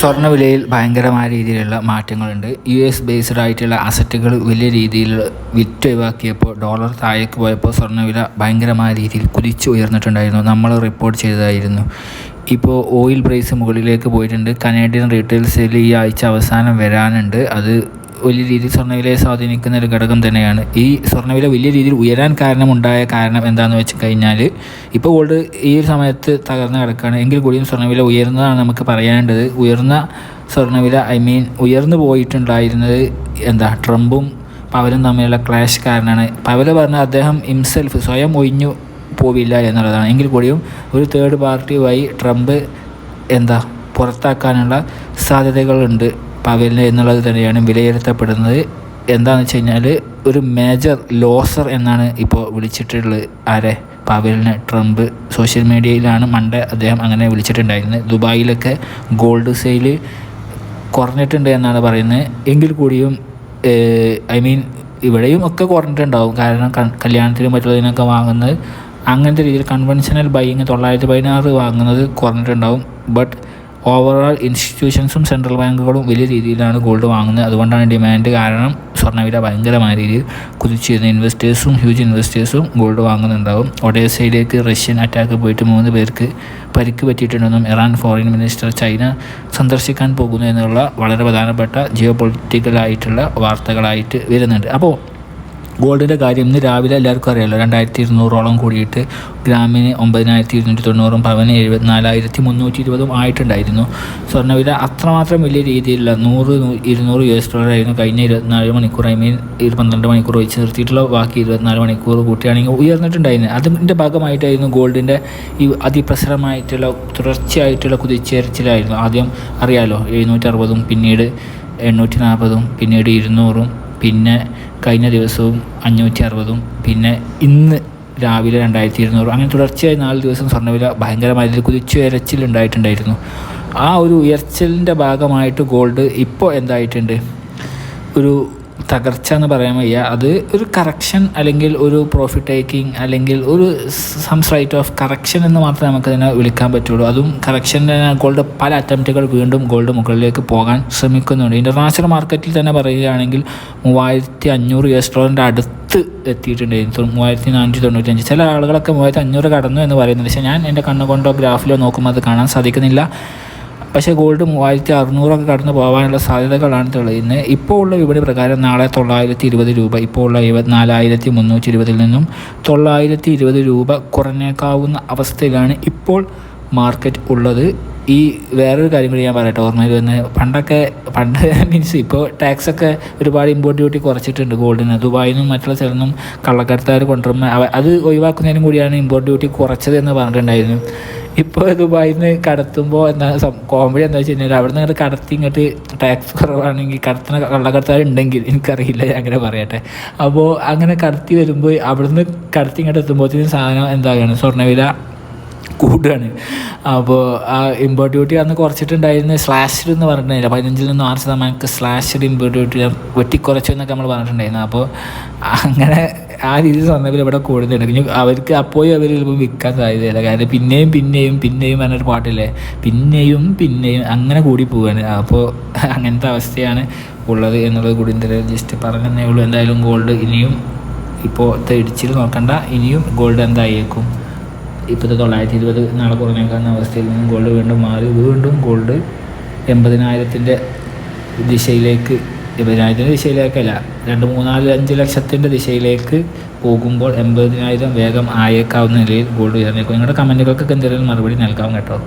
സ്വർണവിലയിൽ ഭയങ്കരമായ രീതിയിലുള്ള മാറ്റങ്ങളുണ്ട്. യു എസ് ബേസ്ഡ് ആയിട്ടുള്ള അസറ്റുകൾ വലിയ രീതിയിൽ വിറ്റ് ഒഴിവാക്കിയപ്പോൾ ഡോളർ താഴേക്ക് പോയപ്പോൾ സ്വർണവില ഭയങ്കരമായ രീതിയിൽ കുതിച്ചു ഉയർന്നിട്ടുണ്ടായിരുന്നു. നമ്മൾ റിപ്പോർട്ട് ചെയ്തതായിരുന്നു. ഇപ്പോൾ ഓയിൽ പ്രൈസ് മുകളിലേക്ക് പോയിട്ടുണ്ട്. കനേഡിയൻ റീറ്റെയിൽ സെയിൽ ഈ ആഴ്ച അവസാനം വരാനുണ്ട്. അത് വലിയ രീതിയിൽ സ്വർണവിലയെ സ്വാധീനിക്കുന്ന ഒരു ഘടകം തന്നെയാണ്. ഈ സ്വർണവില വലിയ രീതിയിൽ ഉയരാൻ കാരണമുണ്ടായ കാരണം എന്താണെന്ന് വെച്ച് കഴിഞ്ഞാൽ ഇപ്പോൾ ഗോൾഡ് ഈ ഒരു സമയത്ത് തകർന്ന് കിടക്കുകയാണ് എങ്കിൽ കൂടിയും സ്വർണവില ഉയർന്നതാണ് നമുക്ക് പറയേണ്ടത് ഉയർന്ന സ്വർണവില ഐ മീൻ ഉയർന്നു പോയിട്ടുണ്ടായിരുന്നത് എന്താ ട്രംപും പവലും തമ്മിലുള്ള ക്ലാഷ് കാരണമാണ് പവൽ പറഞ്ഞ അദ്ദേഹം ഹിംസെൽഫ് സ്വയം ഒഴിഞ്ഞു പോവില്ല എന്നുള്ളതാണ്. എങ്കിൽ കൂടിയും ഒരു തേർഡ് പാർട്ടിയുമായി ട്രംപ് എന്താ പുറത്താക്കാനുള്ള സാധ്യതകളുണ്ട്. പവലിന് എന്നുള്ളത് തന്നെയാണ് വിലയിരുത്തപ്പെടുന്നത്. എന്താണെന്ന് വെച്ച് കഴിഞ്ഞാൽ ഒരു മേജർ ലോസർ എന്നാണ് ഇപ്പോൾ വിളിച്ചിട്ടുള്ളത്. ആരെ? പവലിനെ ട്രംപ്. സോഷ്യൽ മീഡിയയിലാണ് മണ്ട അദ്ദേഹം അങ്ങനെ വിളിച്ചിട്ടുണ്ടായിരുന്നത്. ദുബായിലൊക്കെ ഗോൾഡ് സെയിൽ കുറഞ്ഞിട്ടുണ്ട് എന്നാണ് പറയുന്നത്. എങ്കിൽ കൂടിയും ഐ മീൻ ഇവിടെയും ഒക്കെ കുറഞ്ഞിട്ടുണ്ടാവും. കാരണം കല്യാണത്തിനും മറ്റുള്ളതിനൊക്കെ വാങ്ങുന്നത് അങ്ങനത്തെ രീതിയിൽ കൺവെൻഷനൽ ബൈയിങ് തൊള്ളായിരത്തി പതിനാറ് വാങ്ങുന്നത് കുറഞ്ഞിട്ടുണ്ടാവും. ബട്ട് ഓവറോൾ ഇൻസ്റ്റിറ്റ്യൂഷൻസും സെൻട്രൽ ബാങ്കുകളും വലിയ രീതിയിലാണ് ഗോൾഡ് വാങ്ങുന്നത്. അതുകൊണ്ടാണ് ഡിമാൻഡ് കാരണം സ്വർണവില ഭയങ്കരമായ രീതിയിൽ കുതിച്ചിരുന്ന. ഇൻവെസ്റ്റേഴ്സും ഹ്യൂജ് ഇൻവെസ്റ്റേഴ്സും ഗോൾഡ് വാങ്ങുന്നുണ്ടാവും. ഒഡേസയിലേക്ക് റഷ്യൻ അറ്റാക്ക് പോയിട്ട് മൂന്ന് പേർക്ക് പരിക്ക് പറ്റിയിട്ടുണ്ടെന്നും ഇറാൻ ഫോറിൻ മിനിസ്റ്റർ ചൈന സന്ദർശിക്കാൻ പോകുന്നു എന്നുള്ള വളരെ പ്രധാനപ്പെട്ട ജിയോ പൊളിറ്റിക്കലായിട്ടുള്ള വാർത്തകളായിട്ട് വരുന്നുണ്ട്. അപ്പോൾ ഗോൾഡിന്റെ കാര്യം ഇന്ന് രാവിലെ എല്ലാവർക്കും അറിയാമല്ലോ രണ്ടായിരത്തി ഇരുന്നൂറോളം കൂടിയിട്ട് ഗ്രാമിന് ഒമ്പതിനായിരത്തി ഇരുന്നൂറ്റി തൊണ്ണൂറും പവന് എഴുപത്തിനാലായിരത്തി മുന്നൂറ്റി ഇരുപതും ആയിട്ടുണ്ടായിരുന്നു. സ്വർണവില അത്രമാത്രം വലിയ രീതിയിലുള്ള നൂറ് ഇരുന്നൂറ് യു എസ് ഡോളർ ആയിരുന്നു കഴിഞ്ഞ ഇരുപത്തിനാല് മണിക്കൂർ ഐ മീൻ പന്ത്രണ്ട് മണിക്കൂർ വെച്ച് നിർത്തിയിട്ടുള്ള ബാക്കി ഇരുപത്തിനാല് മണിക്കൂർ കൂട്ടിയാണെങ്കിൽ ഉയർന്നിട്ടുണ്ടായിരുന്നു. അതിന്റെ ഭാഗമായിട്ടായിരുന്നു ഗോൾഡിന്റെ ഈ അതിപ്രസരമായിട്ടുള്ള തുടർച്ചയായിട്ടുള്ള കുതിച്ചേർച്ചിലായിരുന്നു ആദ്യം അറിയാലോ എഴുന്നൂറ്ററുപതും പിന്നീട് എണ്ണൂറ്റി നാൽപ്പതും പിന്നീട് ഇരുന്നൂറും പിന്നെ കഴിഞ്ഞ ദിവസവും അഞ്ഞൂറ്റി അറുപതും പിന്നെ ഇന്ന് രാവിലെ രണ്ടായിരത്തി ഇരുന്നൂറ് അങ്ങനെ തുടർച്ചയായി നാല് ദിവസം സ്വർണവില ഭയങ്കരമായ കുതിച്ചു ഉയരച്ചിലുണ്ടായിട്ടുണ്ടായിരുന്നു ആ ഒരു ഉയർച്ചലിന്റെ ഭാഗമായിട്ട് ഗോൾഡ് ഇപ്പോൾ എന്തായിട്ടുണ്ട്? ഒരു തകർച്ച എന്ന് പറയാൻ വയ്യ. അത് ഒരു കറക്ഷൻ അല്ലെങ്കിൽ ഒരു പ്രോഫിറ്റ് ടേക്കിംഗ് അല്ലെങ്കിൽ ഒരു സം റൈറ്റ് ഓഫ് കറക്ഷൻ എന്ന് മാത്രമേ നമുക്ക് അതിനെ വിളിക്കാൻ പറ്റുള്ളൂ. അതും കറക്ഷന്റെ ഗോൾഡ് പല അറ്റംപ്റ്റുകൾ വീണ്ടും ഗോൾഡ് മുകളിലേക്ക് പോകാൻ ശ്രമിക്കുന്നുണ്ട്. ഇന്റർനാഷണൽ മാർക്കറ്റിൽ തന്നെ പറയുകയാണെങ്കിൽ മൂവായിരത്തി അഞ്ഞൂറ് യു എസ് ഡോളറിന്റെ അടുത്ത് എത്തിയിട്ടുണ്ട്. മൂവായിരത്തി നാനൂറ്റി തൊണ്ണൂറ്റഞ്ച് ചില ആളുകളൊക്കെ മൂവായിരത്തി അഞ്ഞൂറ് കടന്നു എന്ന് പറയുന്നത് പക്ഷേ ഞാൻ എന്റെ കണ്ണുകൊണ്ടോ ഗ്രാഫിലോ നോക്കുമ്പോൾ അത് കാണാൻ സാധിക്കുന്നില്ല. പക്ഷേ ഗോൾഡ് മൂവായിരത്തി അറുന്നൂറൊക്കെ കടന്നു പോകാനുള്ള സാധ്യതകളാണ് തെളിയുന്നത്. ഇപ്പോൾ ഉള്ള വിപണി പ്രകാരം നാളെ തൊള്ളായിരത്തി ഇരുപത് രൂപ ഇപ്പോൾ ഉള്ള ഇരുപത്തിനാലായിരത്തി മുന്നൂറ്റി ഇരുപതിൽ നിന്നും തൊള്ളായിരത്തി ഇരുപത് രൂപ കുറഞ്ഞേക്കാവുന്ന അവസ്ഥയിലാണ് ഇപ്പോൾ മാർക്കറ്റ് ഉള്ളത്. ഈ വേറൊരു കാര്യം കൂടി ഞാൻ പറയട്ടെ ഓർമ്മയിൽ വന്ന് പണ്ടൊക്കെ പണ്ട് മീൻസ് ഇപ്പോൾ ടാക്സ് ഒക്കെ ഒരുപാട് ഇമ്പോർട്ട് ഡ്യൂട്ടി കുറച്ചിട്ടുണ്ട് ഗോൾഡിന് ദുബായിൽ നിന്നും മറ്റുള്ള സ്ഥലത്തു നിന്നും കള്ളക്കടത്തുകാർ കൊണ്ടുവരുമ്പോൾ അത് ഒഴിവാക്കുന്നതിനും കൂടിയാണ് ഇമ്പോർട്ട് ഡ്യൂട്ടി കുറച്ചത് എന്ന് പറഞ്ഞിട്ടുണ്ടായിരുന്നു. ഇപ്പോൾ ദുബായിൽ നിന്ന് കടത്തുമ്പോൾ എന്താ കോമഡി എന്താ വെച്ച് കഴിഞ്ഞാൽ അവിടെ നിന്ന് കടത്തി ഇങ്ങോട്ട് ടാക്സ് കുറവാണെങ്കിൽ കടത്തുന്ന കള്ളക്കടത്താൻ ഉണ്ടെങ്കിൽ എനിക്കറിയില്ല അങ്ങനെ പറയട്ടെ. അപ്പോൾ അങ്ങനെ കടത്തി വരുമ്പോൾ അവിടെ നിന്ന് കടത്തി ഇങ്ങോട്ട് എത്തുമ്പോഴത്തേക്കും സാധനം എന്താണ് സ്വർണവില കൂടുകയാണ് അപ്പോൾ ആ ഇമ്പോർട്ട് ഡ്യൂട്ടി അന്ന് കുറച്ചിട്ടുണ്ടായിരുന്നു സ്ലാഷ്ഡ് എന്ന് പറഞ്ഞിട്ടുണ്ടായില്ല. പതിനഞ്ചിൽ നിന്ന് ആറ് ശതമാനം സ്ലാഷ്ഡ് ഇമ്പോർട്ട് ഡ്യൂട്ടി വെട്ടിക്കുറച്ചു എന്നൊക്കെ നമ്മൾ പറഞ്ഞിട്ടുണ്ടായിരുന്നു. അപ്പോൾ അങ്ങനെ ആ രീതിയിൽ സ്വർണവില ഇവിടെ കൂടുന്നുണ്ട് പിന്നെ അവർക്ക് അപ്പോഴും അവർ ചിലപ്പോൾ വിൽക്കാൻ സാധ്യതയില്ല. കാരണം പിന്നെയും പിന്നെയും പിന്നെയും പറഞ്ഞൊരു പാട്ടില്ലേ? പിന്നെയും പിന്നെയും അങ്ങനെ കൂടി പോവാണ്. അപ്പോൾ അങ്ങനത്തെ അവസ്ഥയാണ് ഉള്ളത് എന്നുള്ളത് കൂടി എന്തായാലും ജസ്റ്റ് പറഞ്ഞതേ ഉള്ളൂ. എന്തായാലും ഗോൾഡ് ഇനിയും ഇപ്പോൾ ഇടിച്ചിൽ നോക്കണ്ട. ഇനിയും ഗോൾഡ് എന്തായേക്കും? ഇപ്പോഴത്തെ തൊള്ളായിരത്തി ഇരുപത് നാളെ കുറഞ്ഞേക്കാവുന്ന അവസ്ഥയിൽ നിന്നും ഗോൾഡ് വീണ്ടും മാറി. വീണ്ടും ഗോൾഡ് എൺപതിനായിരത്തിന്റെ ദിശയിലേക്ക് എൺപതിനായിരത്തിന്റെ ദിശയിലേക്കല്ല രണ്ട് മൂന്നാൽ അഞ്ച് ലക്ഷത്തിന്റെ ദിശയിലേക്ക് പോകുമ്പോൾ എൺപതിനായിരം വേഗം ആയേക്കാവുന്ന നിലയിൽ ഗോൾഡ് ഉയർന്നേക്കും. നിങ്ങളുടെ കമന്റുകൾക്കൊക്കെ എന്തെങ്കിലും മറുപടി നൽകാം കേട്ടോ.